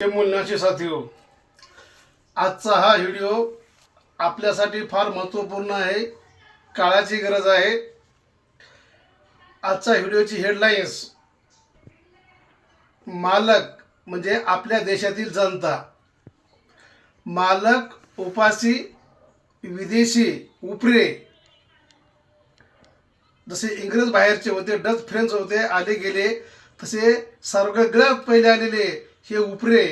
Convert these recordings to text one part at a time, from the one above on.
हे साथी हो आजचा हा व्हिडिओ आपल्यासाठी फार महत्त्वपूर्ण आहे काळाची गरज आहे. आजच्या व्हिडिओची हेडलाईन्स मालक म्हणजे आपल्या देशातील जनता. मालक उपासी विदेशी उपरे. जसे इंग्रज बाहेरचे होते डच फ्रेंच होते आले गेले तसे सगळ्यात पहिले आलेले. हे उपरे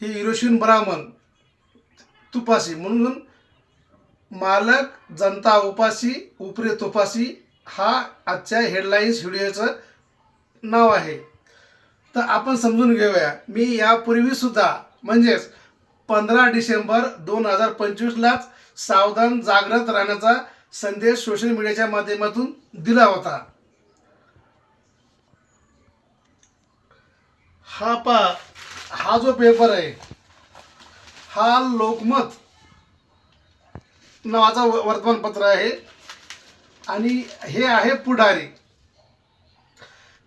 हे युरोशियन ब्राह्मण तुपासी. म्हणून मालक जनता उपासी उपरे तुपासी हा आजच्या हेडलाईन्स व्हिडिओचं नाव आहे. तर आपण समजून घेऊया. मी यापूर्वी सुद्धा म्हणजेच पंधरा डिसेंबर दोन हजार पंचवीसलाच सावधान जागृत राहण्याचा संदेश सोशल मीडियाच्या माध्यमातून दिला होता. हा पा हा जो पेपर आहे हा लोकमत नावाचा वर्तमानपत्र आहे. आणि हे आहे पुढारी.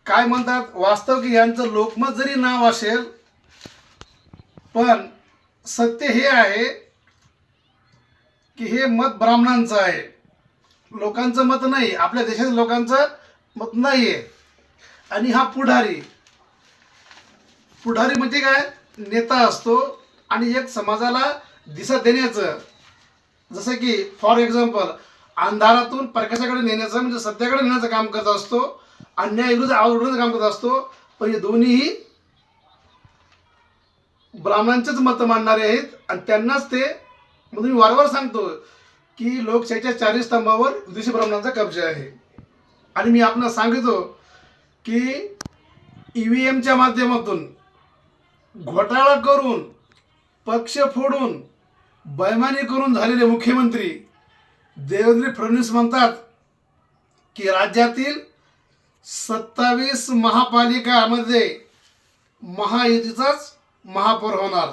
काय म्हणतात वास्तव की यांचं लोकमत जरी नाव असेल पण सत्य हे आहे की हे मत ब्राह्मणांचं आहे. लोकांचं मत नाही आपल्या देशातील लोकांचं मत नाही आहे आणि हा पुढारी पुढारी म्हणजे काय? नेता असतो आणि एक समाजाला दिशा देण्याचं. जसं की फॉर एक्झाम्पल अंधारातून प्रकाशाकडे नेण्याचं म्हणजे सत्याकडे नेण्याचं काम करत असतो अन्यायविरुद्ध आवडण्याचं काम करत असतो. पण हे दोन्हीही ब्राह्मणांचेच मत मांडणारे आहेत आणि त्यांनाच ते म्हणून मी वारंवार सांगतो की लोकशाहीच्या चारही स्तंभावर विदेशी ब्राह्मणांचा कब्जा आहे. आणि मी आपणास सांगतो की ई व्ही एमच्या माध्यमातून घोटाळा करून पक्ष फोडून बैमानी करून झालेले मुख्यमंत्री देवेंद्र फडणवीस म्हणतात की राज्यातील सत्तावीस महापालिकामध्ये महायुतीचाच महापौर होणार.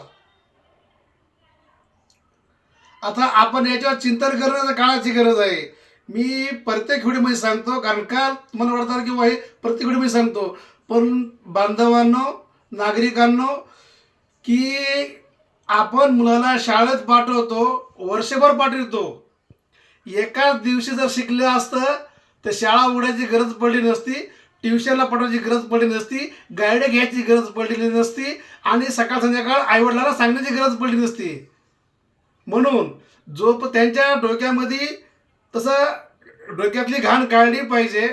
आता आपण याच्यावर चिंतन करण्याच्या काळाची गरज आहे. मी प्रत्येक व्हिडिओमध्ये सांगतो कारण का मला वाटतं की हे प्रत्येक व्हिडिओमध्ये सांगतो. पण बांधवांनो नागरिकांनो की आपण मुलाला शाळेत पाठवतो वर्षभर पाठवतो. एकाच दिवशी जर शिकलं असतं तर शाळा उडायची गरज पडली नसती ट्युशनला पाठवायची गरज पडली नसती गाईड घ्यायची गरज पडलेली नसती आणि सकाळ संध्याकाळ आईवडिलांना सांगण्याची गरज पडली नसती. म्हणून जो प- त्यांच्या डोक्यामध्ये तसं डोक्यातली घाण काढली पाहिजे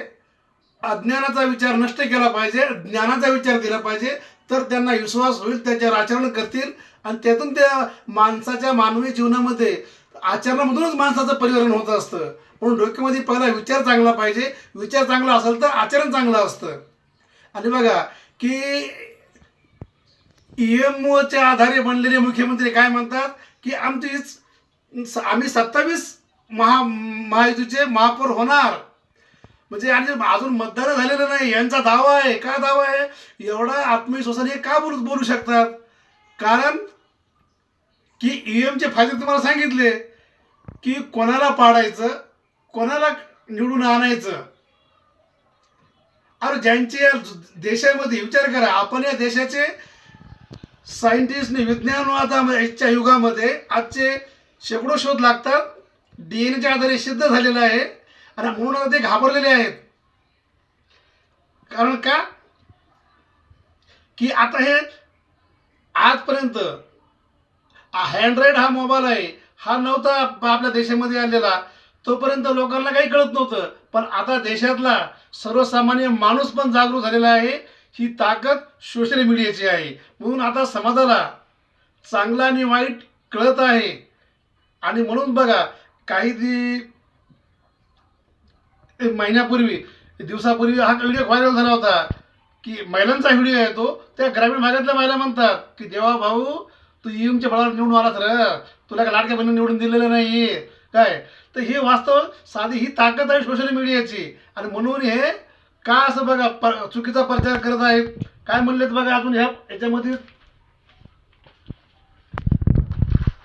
अज्ञानाचा विचार नष्ट केला पाहिजे ज्ञानाचा विचार केला पाहिजे तर त्यांना विश्वास होईल त्याच्यावर आचरण करतील आणि त्यातून त्या माणसाच्या मानवी जीवनामध्ये आचरणामधूनच माणसाचं परिवर्तन होत असतं. म्हणून डोक्यामध्ये पहिला विचार चांगला पाहिजे. विचार चांगला असेल तर आचरण चांगलं असतं. आणि बघा की ईएमओच्या आधारे बनलेले मुख्यमंत्री काय म्हणतात? की आमचीच आम्ही सत्तावीस महा महायुतीचे महापौर होणार. म्हणजे आणि अजून मतदान झालेलं नाही यांचा दावा आहे. का दावा आहे? एवढा आत्मविश्वासाने हे का बोलू बोलू शकतात? कारण की ईएमचे फायदे तुम्हाला सांगितले की कोणाला पाडायचं कोणाला निवडून आणायचं. अरे ज्यांचे या देशामध्ये विचार करा आपण या देशाचे सायंटिस्टने विज्ञानवादाच्या युगामध्ये आजचे शेकडो शोध लागतात. डी एन आधारे सिद्ध झालेलं आहे. आणि म्हणून ते घाबरलेले आहेत. कारण का? की आता हे आजपर्यंत हँड्राईड हा मोबाईल आहे हा नव्हता आपल्या देशामध्ये आलेला. तोपर्यंत लोकांना काही कळत नव्हतं. पण आता देशातला सर्वसामान्य माणूस पण जागरूक झालेला आहे. ही ताकद सोशल मीडियाची आहे. म्हणून आता समाजाला चांगला आणि वाईट कळत आहे. आणि म्हणून बघा काही एक महिन्यापूर्वी दिवसापूर्वी हा व्हिडिओ व्हायरल झाला होता की महिलांचा व्हिडिओ आहे तो त्या ग्रामीण भागातल्या महिला म्हणतात की देवा भाऊ तू ईएमच्या बळावर निवडून आलास र तुला का लाडक्या बहिणी निवडून दिलेलं नाही. काय? तर हे वास्तव साधी ही ताकद आहे सोशल मीडियाची आणि म्हणून हे का असं बघा पर चुकीचा प्रचार करत आहेत? काय म्हणलेत बघा अजून ह्या याच्यामध्ये?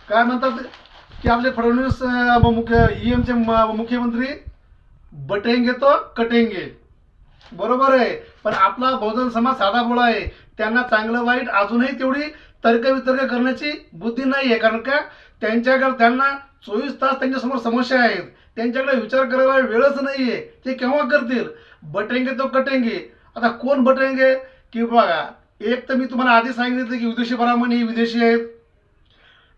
काय म्हणतात की आपले फडणवीस मुख्य ई एमचे मुख्यमंत्री? बटेंगे तो कटेंगे. बरोबर आहे. पण आपला बहुजन समाज साधा बोळा आहे. त्यांना चांगलं वाईट अजूनही तेवढी तर्कवितर्क करण्याची बुद्धी नाही आहे. कारण का? त्यांच्याकडे त्यांना चोवीस तास त्यांच्यासमोर समस्या आहेत. त्यांच्याकडे विचार करायला वेळच नाही आहे. ते केव्हा करतील? बटेंगे तो कटेंगे. आता कोण बटेंगे? की बघा एक तर मी तुम्हाला आधी सांगितलं की विदेशी ब्राह्मण हे विदेशी आहेत.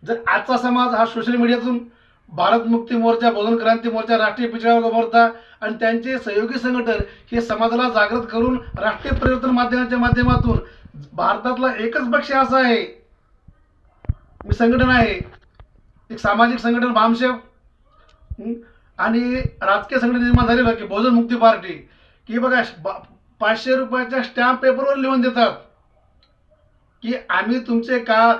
जर आजचा समाज हा सोशल मीडियातून भारत मुक्ती मोर्चा बहुजन क्रांती मोर्चा राष्ट्रीय पिछड़ा वर्ग मोर्चा आणि त्यांचे सहयोगी संघटन हे समाजाला जागृत करून राष्ट्रीय परिवर्तन माध्यमाच्या माध्यमातून भारतातला एकच पक्ष असा आहे. मी संघटन आहे. एक सामाजिक संघटन भामशेव आणि राजकीय संघटन निर्माण झालेलं की बहुजन मुक्ती पार्टी. की बघा बा- पाचशे रुपयाच्या स्टॅम्प पेपरवर लिहून देतात. की आम्ही तुमचे का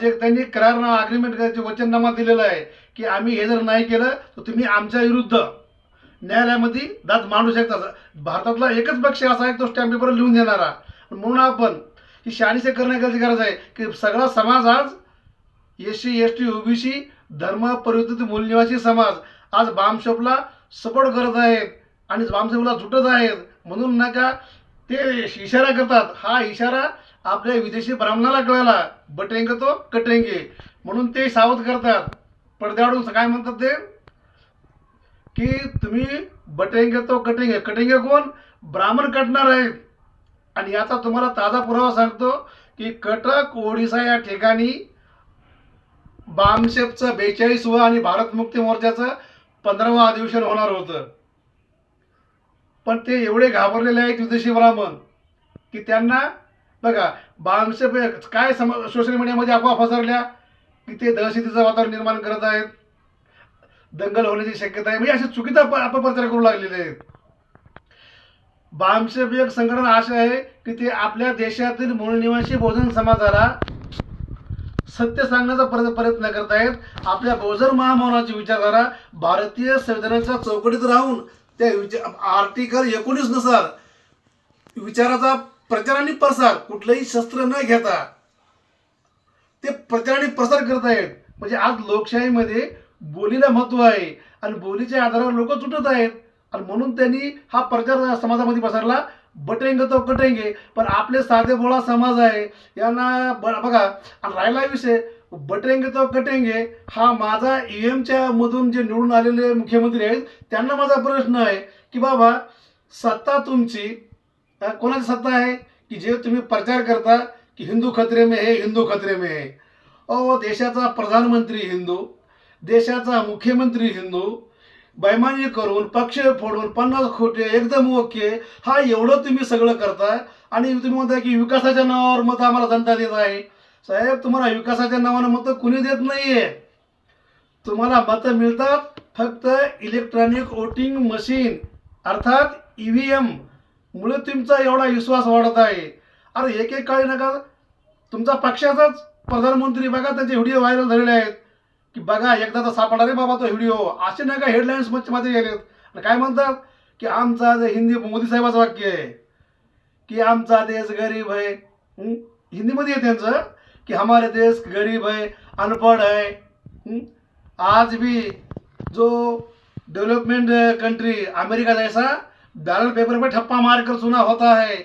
जे त्यांनी करार अग्रीमेंट वचननामा दिलेला आहे. की आम्ही हे जर नाही केलं तर तुम्ही आमच्या विरुद्ध न्यायालयामध्ये दाद मांडू शकता. भारतातला एकच पक्ष असा आहे तो स्टॅम्प पेपर लिहून देणारा. म्हणून आपण ही शाळेचे करण्याची गरज आहे की सगळा समाज आज S C S T OBC धर्म परिवर्तित मूलनिवासी समाज आज बामशॉपला सपोर्ट करत आहेत आणि बामशॉपला झुटत आहेत. म्हणून नका ते इशारा करतात. हा इशारा आपल्या विदेशी ब्राह्मणाला कळाला बटेंगे तो कटेंगे. म्हणून ते सावध करतात. पडद्यावरून काय म्हणतात ते? की तुम्ही बटेंगे तो कटेंगे कटेंगे कोण? ब्राह्मण कटणार आहेत. आणि याचा तुम्हाला ताजा पुरावा सांगतो की कटक ओडिसा या ठिकाणी बामशेपचं बेचाळीसवं आणि भारत मुक्ती मोर्चाचं पंधरावं अधिवेशन होणार होतं. पण ते एवढे घाबरलेले आहेत विदेशी ब्राह्मण की त्यांना बघा बामशेप काय सम सोशल मीडियामध्ये अफवा पसरल्या? की ते दहशतीचं वातावरण निर्माण करत आहेत. दंगल होण्याची शक्यता आहे. म्हणजे असे चुकीचा अपप्रचार करू लागलेले आहेत. बामशेप एक संघटना अशी आहे की ते आपल्या देशातील मूळनिवासी बहुजन समाजाला सत्य सांगण्याचा प्रयत्न प्रयत्न करत आहेत. आपल्या बहुजन महामौनाची विचारधारा भारतीय संविधानाच्या चौकटीत राहून त्या विचार आर्टिकल एकोणीसनुसार विचाराचा प्रचार आणि प्रसार कुठलंही शस्त्र न घेता ते प्रचार आणि प्रसार करत आहेत. म्हणजे आज लोकशाहीमध्ये बोलीला महत्त्व आहे आणि बोलीच्या आधारावर लोक तुटत आहेत. आणि म्हणून त्यांनी हा प्रचार समाजामध्ये पसरला. बटेंगे तो कटेंगे. पण आपले साधे बोळा समाज आहे. यांना ब- बघा आणि राहिला विषय. बटेंगे तो कटेंगे हा माझा ई एमच्या मधून जे निवडून आलेले मुख्यमंत्री आहेत त्यांना माझा प्रश्न आहे की बाबा सत्ता तुमची कोणाची सत्ता आहे? की जे तुम्ही प्रचार करता की हिंदू खतरे में है हिंदू खतरे में है. ओ देशाचा प्रधानमंत्री हिंदू देशाचा मुख्यमंत्री हिंदू बैमानी करून पक्ष फोडून पन्नास खोटे एकदम ओके हा एवढं तुम्ही सगळं करता आणि तुम्ही म्हणताय की विकासाच्या नावावर मत आम्हाला जनता देत आहे. साहेब तुम्हाला विकासाच्या नावानं मतं कुणी देत नाहीये. तुम्हाला मतं मिळतात फक्त इलेक्ट्रॉनिक वोटिंग मशीन अर्थात ई व्ही एम मुळे तुमचा एवढा विश्वास वाढत आहे. अरे एक एक काळी नका. तुमचा पक्षाचाच प्रधानमंत्री बघा त्याचे व्हिडिओ व्हायरल झालेले आहेत. की बघा एकदा तर सापडा रे बाबा तो व्हिडिओ. असे नाही का हेडलाईन्समध्ये गेलेत. आणि काय म्हणतात? की आमचा जे हिंदी मोदी साहेबाचं वाक्य आहे की आमचा देश गरीब आहे. हिंदीमध्ये आहे त्यांचं की हमारे देश गरीब आहे अनपढ़ है? आज भी जो डेवलपमेंट कंट्री अमेरिका जैसा बैलेट पेपर पे ठप्पा मारकर सुना होता है.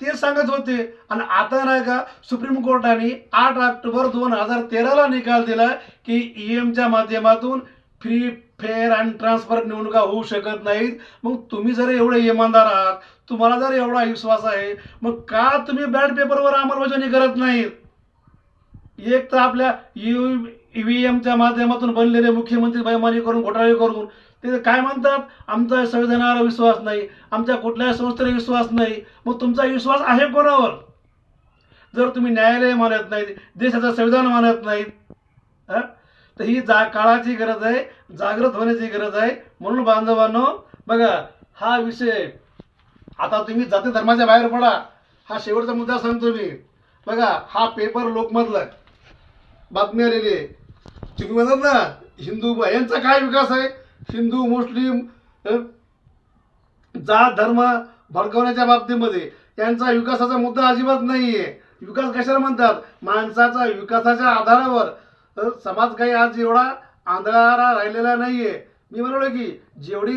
ते सांगत होते. आणि आता नाही का सुप्रीम कोर्टाने आठ ऑक्टोबर दोन हजार तेराला निकाल दिला की ई एमच्या माध्यमातून फ्री फेअर आणि ट्रान्सफर निवडणुका होऊ शकत नाहीत. मग तुम्ही जर एवढे इमानदार आहात तुम्हाला जर एवढा विश्वास आहे मग का तुम्ही बॅलेट पेपरवर अंमलबजावणी करत नाहीत? एक तर आपल्या ईव्हीएमच्या माध्यमातून बनलेले मुख्यमंत्री बैमानी करून घोटाळे करून ते काय म्हणतात? आमचा संविधानावर विश्वास नाही. आमच्या कुठल्याही संस्थेला विश्वास नाही. मग तुमचा विश्वास आहे कोणावर? जर तुम्ही न्यायालय मानत नाहीत देशाचं संविधान मानत नाहीत तर ही जा काळाची गरज आहे जागृत होण्याची गरज आहे. म्हणून बांधवांनो बघा हा विषय आता तुम्ही जाती धर्माच्या बाहेर पडा. हा शेवटचा मुद्दा सांगतो मी. बघा हा पेपर लोकमतला. बातमी आलेली आहे. तुम्ही म्हणतात ना हिंदू यांचा काय विकास आहे? हिंदू मुस्लिम जात धर्म भडकवण्याच्या बाबतीमध्ये यांचा विकासाचा मुद्दा अजिबात नाही आहे विकास कशाला म्हणतात? माणसाचा विकासाच्या आधारावर. समाज काही आज एवढा आंधळारा राहिलेला नाही आहे मी म्हणलो की जेवढी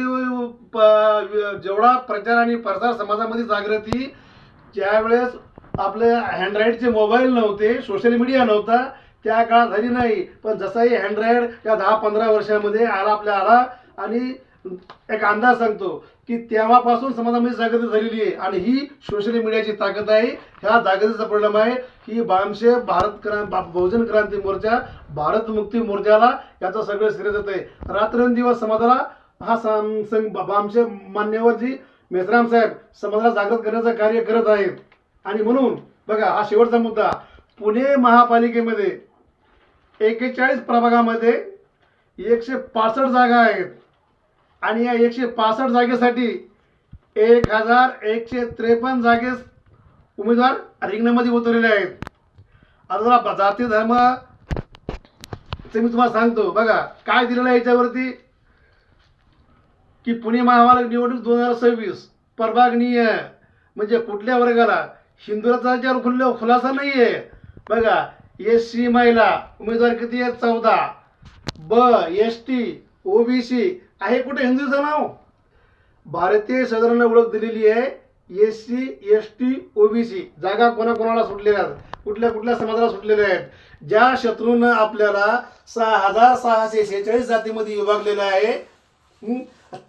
प- जेवढा प्रचार आणि प्रसार समाजामध्ये जागृती ज्यावेळेस आपले हँडराईडचे मोबाईल नव्हते सोशल मीडिया नव्हता त्या काळात झाली नाही. पण जसाही हँड्रॉइड या दहा पंधरा वर्षामध्ये आला आपल्या आला आणि एक अंदाज सांगतो की तेव्हापासून समाजामध्ये जागृती झालेली आहे. आणि ही सोशल मीडियाची ताकद आहे. ह्या जागृतीचा परिणाम आहे की बामशे भारत क्रांत बा- बहुजन क्रांती मोर्चा भारत मुक्ती मोर्चाला याचं सगळं श्रेय जात आहे. रात्रंदिवस समाजाला हा सं- सं- बामशे मान्यवरजी मेसराम साहेब समाजाला जागृत करण्याचं कार्य करत आहेत. आणि म्हणून बघा हा शेवटचा मुद्दा. पुणे महापालिकेमध्ये एकेचाळीस प्रभागामध्ये एकशे पासष्ट जागा आहेत. आणि या एकशे पासष्ट जागेसाठी एक हजार एकशे त्रेपन्न जागेस उमेदवार रिंगणामध्ये उतरलेले आहेत. आता जरा जाती धर्म ते मी तुम्हाला सांगतो. बघा काय दिलेलं आहे याच्यावरती? की पुणे महापालिका निवडणूक दोन हजार सव्वीस परवागनीय म्हणजे कुठल्या वर्गाला? हिंदुराचा याच्यावर खुल्ले खुलासा नाही आहे बघा एस सी महिला उमेदवार किती आहेत? चौदा. ब एस टी ओबीसी आहे कुठे हिंदूचं नाव? भारतीय सदरांना ओळख दिलेली आहे S C S T OBC. जागा कोणाकोणाला सुटलेल्या आहेत? कुठल्या कुठल्या समाजाला सुटलेल्या आहेत? ज्या शत्रूनं आपल्याला सहा हजार सहाशे शेहेचाळीस जातीमध्ये विभागलेलं आहे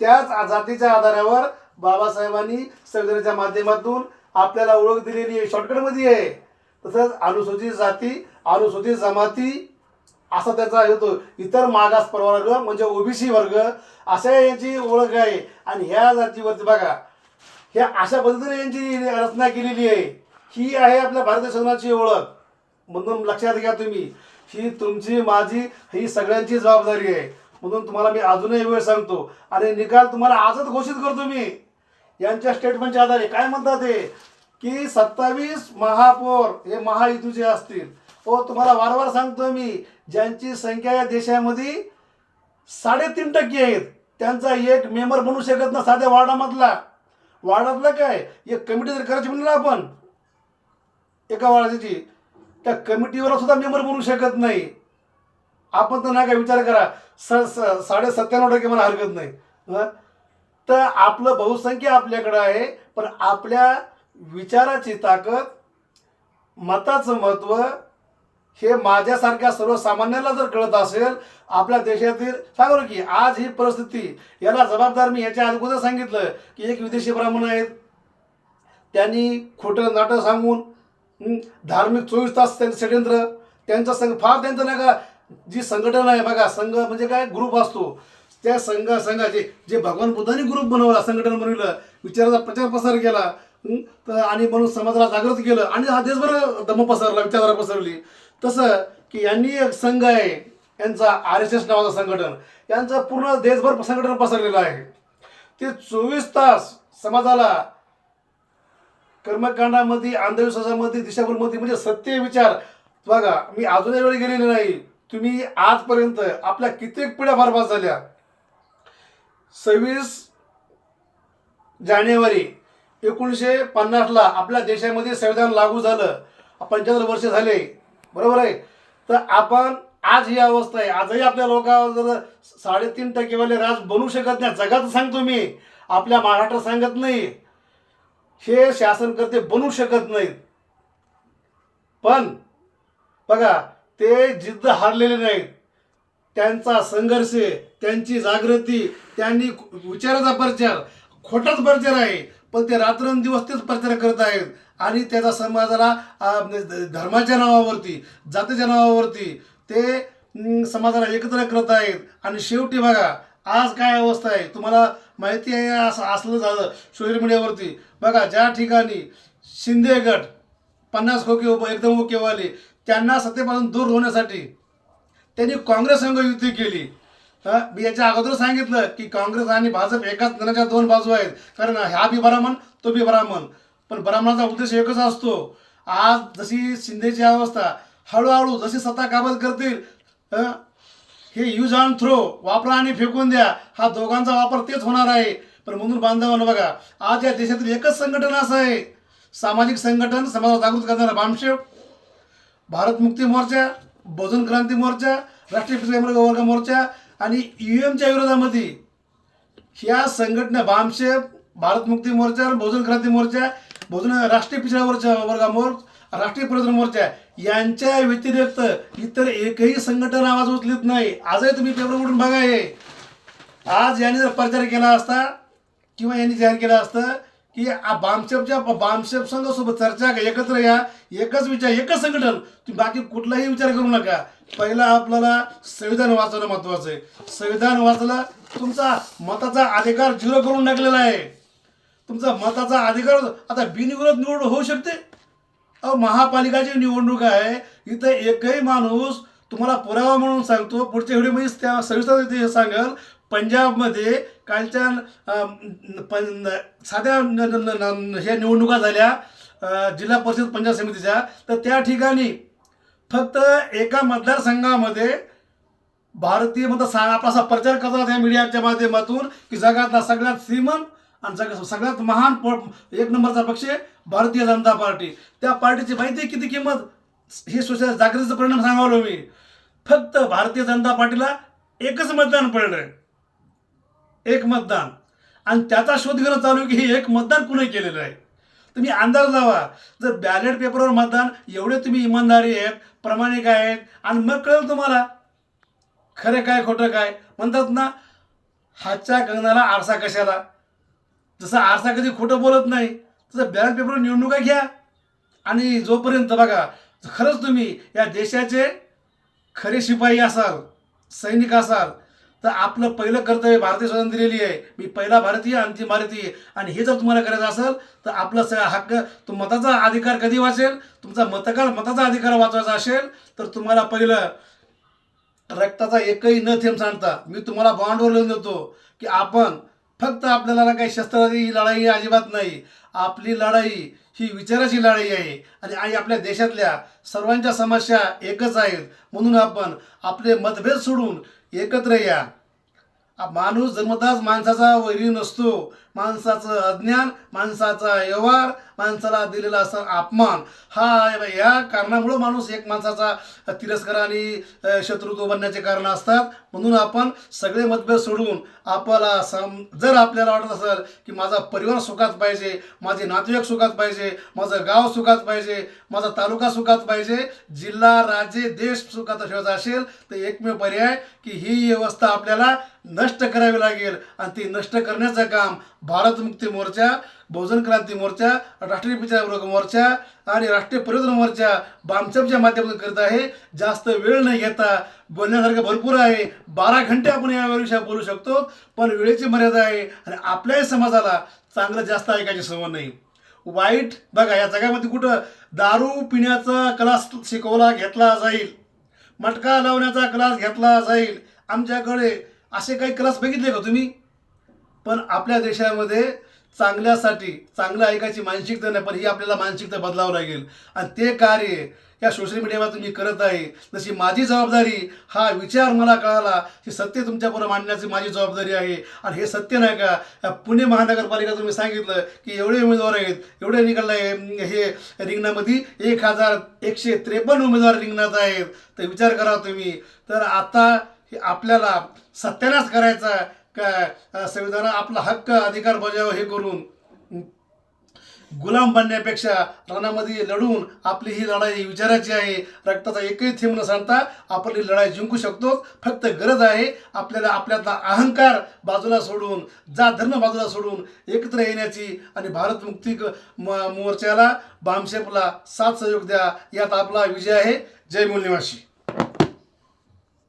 त्याच जातीच्या आधारावर बाबासाहेबांनी संविधानाच्या माध्यमातून आपल्याला ओळख दिलेली आहे. शॉर्टकटमध्ये आहे. तसंच अनुसूचित जाती अनुसूचित जमाती असा त्याचा येतो इतर मागास प्रवर्ग म्हणजे ओबीसी वर्ग अशा यांची ओळख आहे. आणि ह्या जातीवरती बघा ह्या अशा पद्धतीने यांची रचना केलेली आहे. ही आहे आपल्या भारतीय संविधानाची ओळख. म्हणून लक्षात घ्या तुम्ही ही तुमची माझी ही सगळ्यांची जबाबदारी आहे. म्हणून तुम्हाला मी अजूनही वेळ सांगतो. आणि निकाल तुम्हाला आजच घोषित करतो मी. यांच्या स्टेटमेंटच्या आधारे. काय म्हणतात ते? की सत्तावीस महापौर हे महायुतीचे असतील. हो तुम्हाला वारंवार सांगतो मी ज्यांची संख्या या देशामध्ये साडेतीन टक्के आहेत त्यांचा एक मेंबर बनू शकत ना साध्या वार्डामधला. वार्डातला काय? एक कमिटी जर करायची म्हणलं ना आपण. एका वार्डाची. त्या कमिटीवर सुद्धा मेंबर बनू शकत नाही. आपण तर नाही काय विचार करा स स- साडे सत्त्याण्णव टक्के मला हरकत नाही. तर आपलं बहुसंख्या आपल्याकडं आहे पण आपल्या विचाराची ताकद मताचं महत्त्व हे माझ्यासारख्या सर्वसामान्याला जर कळत असेल आपल्या देशातील सांगू की आज ही परिस्थिती याला जबाबदार मी याच्या अगोदर सांगितलं की एक विदेशी ब्राह्मण आहेत. त्यांनी खोटं नाटं सांगून धार्मिक चोवीस तास त्यांचं षडयंत्र त्यांचा संघ फार त्यांचं नाही का जी संघटना आहे बघा संघ म्हणजे काय ग्रुप असतो. त्या संघ संघाचे जे भगवान बुद्धांनी ग्रुप बनवला संघटन बनवलं विचाराचा प्रचार प्रसार केला तर आणि म्हणून समाजाला जागृत केलं आणि हा देशभर दम पसरला विचारधारा पसरली. तसं की यांनी एक संघ आहे यांचा आर एस एस नावाचं संघटन. यांचं पूर्ण देशभर संघटन पसरलेलं आहे. ते चोवीस तास समाजाला कर्मकांडामध्ये अंधविश्वासामध्ये दिशाभूलमध्ये म्हणजे सत्य विचार. बघा मी अजूनही वेळी गेलेली नाही. तुम्ही आजपर्यंत आपल्या कित्येक पिढ्या बरबाद झाल्या. सव्वीस जानेवारी एकोणीसशे पन्नासला आपल्या देशामध्ये संविधान लागू झालं. पंच्याहत्तर वर्ष झाले. बरोबर आहे? तर आपण आज ही अवस्था आहे. आजही आपल्या लोकांवर जर साडेतीन टक्केवाले राज बनू शकत नाही जगात सांगतो मी आपल्या महाराष्ट्रात सांगत नाही. हे शासनकर्ते बनू शकत नाहीत. पण बघा ते जिद्द हारलेले नाहीत. त्यांचा संघर्ष त्यांची जागृती त्यांनी विचाराचा प्रचार खोटाच प्रचार आहे. पण ते रात्रंदिवस तेच प्रचार करत आहेत. आणि त्याचा समाजाला धर्माच्या नावावरती जातीच्या नावावरती ते समाजाला एकत्र करत आहेत. आणि शेवटी बघा आज काय अवस्था आहे? तुम्हाला माहिती आहे असं असलं झालं सोशल मीडियावरती बघा ज्या ठिकाणी शिंदे गट पन्नास खोके उभं एकदम ओकेवाले त्यांना सत्तेपासून दूर होण्यासाठी त्यांनी काँग्रेस संघ युती केली. मी याच्या अगोदर सांगितलं की काँग्रेस आणि भाजप एकाच जणाच्या दोन बाजू आहेत. कारण हा बी ब्राह्मण तो बी ब्राह्मण. पण ब्राह्मणाचा उद्देश एकच असतो. आज जशी शिंदेची अवस्था हळूहळू जशी सत्ता काबत करतील हे यूज अँड थ्रो वापरा आणि फेकून द्या हा दोघांचा वापर तेच होणार आहे. पण म्हणून बांधवांना बघा आज या देशातील एकच संघटन असं आहे. सामाजिक संघटन समाजाला जागृत करणारा बामशेव भारत मुक्ती मोर्चा बहुजन क्रांती मोर्चा राष्ट्रीय पिछले वर्ग मोर्चा आणि यू एमच्या विरोधामध्ये. ह्या संघटना बामशेव भारत मुक्ती मोर्चा बहुजन क्रांती मोर्चा बहुजन राष्ट्रीय पिछड्या वर्ग वर्गामोर राष्ट्रीय प्रजन मोर्चा यांच्या व्यतिरिक्त इतर एकही संघटन आवाज उचलत नाही. आजही तुम्ही पेपर उघडून बघा हे. आज यांनी जर प्रचार केला असता किंवा यांनी जाहीर केलं असतं की बामसेपच्या बामसेप संघासोबत चर्चा एकत्र या एकच विचार एकच संघटन तुम्ही बाकी कुठलाही विचार करू नका. पहिला आपल्याला संविधान वाचवणं महत्वाचं आहे. संविधान वाचलं तुमचा मताचा अधिकार झिरो करून टाकलेला आहे. तुमचा मताचा अधिकार आता बिनविरोध निवड होऊ शकते. अहो महापालिकाची निवडणूक आहे. इथं एकही माणूस तुम्हाला पुरावा म्हणून सांगतो. पुढच्या व्हिडिओमध्ये त्या सविस्तर सांगेल. पंजाबमध्ये कालच्या अं, साध्या ह्या निवडणुका झाल्या जिल्हा परिषद पंचायत समितीच्या. तर त्या ठिकाणी फक्त एका मतदारसंघामध्ये भारतीय मतदार आपला असा प्रचार करतात या मीडियाच्या माध्यमातून की जगातला सगळ्यात श्रीमंत आणि जग सगळ्यात महान प- एक नंबरचा पक्ष आहे भारतीय जनता पार्टी. त्या पार्टीची माहिती आहे किती किंमत? हे सोशल जागृतीचा परिणाम सांगावलो मी. फक्त भारतीय जनता पार्टीला एकच मतदान पडलं एक मतदान. आणि त्याचा शोध घेणं चालू की हे एक मतदान कुणी केलेलं आहे? तुम्ही अंदाज लावा. जर बॅलेट पेपरवर मतदान एवढे तुम्ही इमानदारी आहेत प्रामाणिक आहेत आणि मग कळेल तुम्हाला खरं काय खोटं काय. म्हणतात ना हातच्या गगनाला आरसा कशाला? जसं आरसा कधी खोटं बोलत नाही तसं बॅलेट पेपरवर निवडणुका घ्या. आणि जोपर्यंत बघा खरंच तुम्ही या देशाचे खरे शिपाई असाल सैनिक असाल तर आपलं पहिलं कर्तव्य भारतीय स्वातंत्र्य दिलेली आहे. मी पहिला भारतीय अंतिम भारतीय. आणि हे जर तुम्हाला करायचं असेल तर आपलं स हक्क तो मताचा अधिकार कधी वाचेल? तुमचा मतकार मताचा अधिकार वाचवायचा असेल तर तुम्हाला पहिलं रक्ताचा एकही न थेंब सांडता मी तुम्हाला बॉन्डवर लिहून देतो की आपण फक्त आपल्याला काही शस्त्राची ही लढाई अजिबात नाही. आपली लढाई ही विचाराची लढाई आहे. आणि आणि आपल्या देशातल्या सर्वांच्या समस्या एकच आहेत. म्हणून आपण आपले मतभेद सोडून एकत्र या. माणूस जन्मताच माणसाचा वैरी नसतो. माणसाचं अज्ञान माणसाचा व्यवहार माणसाला दिलेला असा अपमान. हा या कारणामुळं माणूस एक माणसाचा तिरस्कार आणि शत्रुत्व बनण्याचे कारण असतात. म्हणून आपण सगळे मतभेद सोडून आपल्याला सम जर आपल्याला वाटत असेल की माझा परिवार सुखात पाहिजे माझे नातेवाईक सुखात पाहिजे माझं गाव सुखात पाहिजे माझा तालुका सुखात पाहिजे जिल्हा राज्य देश सुखात ठेवायचा असेल तर एकमेव पर्याय की ही व्यवस्था आपल्याला नष्ट करावी लागेल. आणि ती नष्ट करण्याचं काम भारत मुक्ती मोर्चा बहुजन क्रांती मोर्चा राष्ट्रीय पिछड़ा मोर्चा आणि राष्ट्रीय परिवर्तन मोर्चा बामचपच्या माध्यमातून करत आहे. जास्त वेळ न घेता बोलण्यासारखं भरपूर आहे. बारा घंटे आपण या बोलू शकतो पण वेळेची मर्यादा आहे आणि आपल्याही समाजाला चांगलं जास्त ऐकायची सवय नाही. वाईट बघा या जगामध्ये कुठं दारू पिण्याचा क्लास शिकवला घेतला जाईल. मटका लावण्याचा क्लास घेतला जाईल. आमच्याकडे असे काही क्लास बघितले का तुम्ही? पण आपल्या देशामध्ये चांगल्यासाठी चांगलं ऐकायची मानसिकता नाही पण ही आपल्याला मानसिकता बदलावं लागेल. आणि ते कार्य या सोशल मीडियावर तुम्ही करत आहे. जशी माझी जबाबदारी हा विचार मला कळाला की सत्य तुमच्यापुढे मांडण्याची माझी जबाबदारी आहे. आणि हे सत्य नाही का या पुणे महानगरपालिका तुम्ही सांगितलं की एवढे उमेदवार आहेत एवढे निघाले आहे हे रिंगणामध्ये एक हजार एकशे त्रेपन्न उमेदवार रिंगणात आहेत. तर विचार करा तुम्ही. तर आता हे आपल्याला सत्यानाश करायचा का संविधान आपला हक्क अधिकार बजाव हे करून गुलाम बनण्यापेक्षा रणामध्ये लढून आपली ही लढाई विचाराची आहे. रक्ताचा एकही थेंब न सांगता आपण ही लढाई जिंकू शकतो. फक्त गरज आहे आपल्याला आपल्यातला अहंकार बाजूला सोडून जा धर्म बाजूला सोडून एकत्र येण्याची आणि भारत मुक्ती म- मोर्चाला बामशेपला साथ सहयोग द्या. यात आपला विजय आहे. जय मूल्यवाशी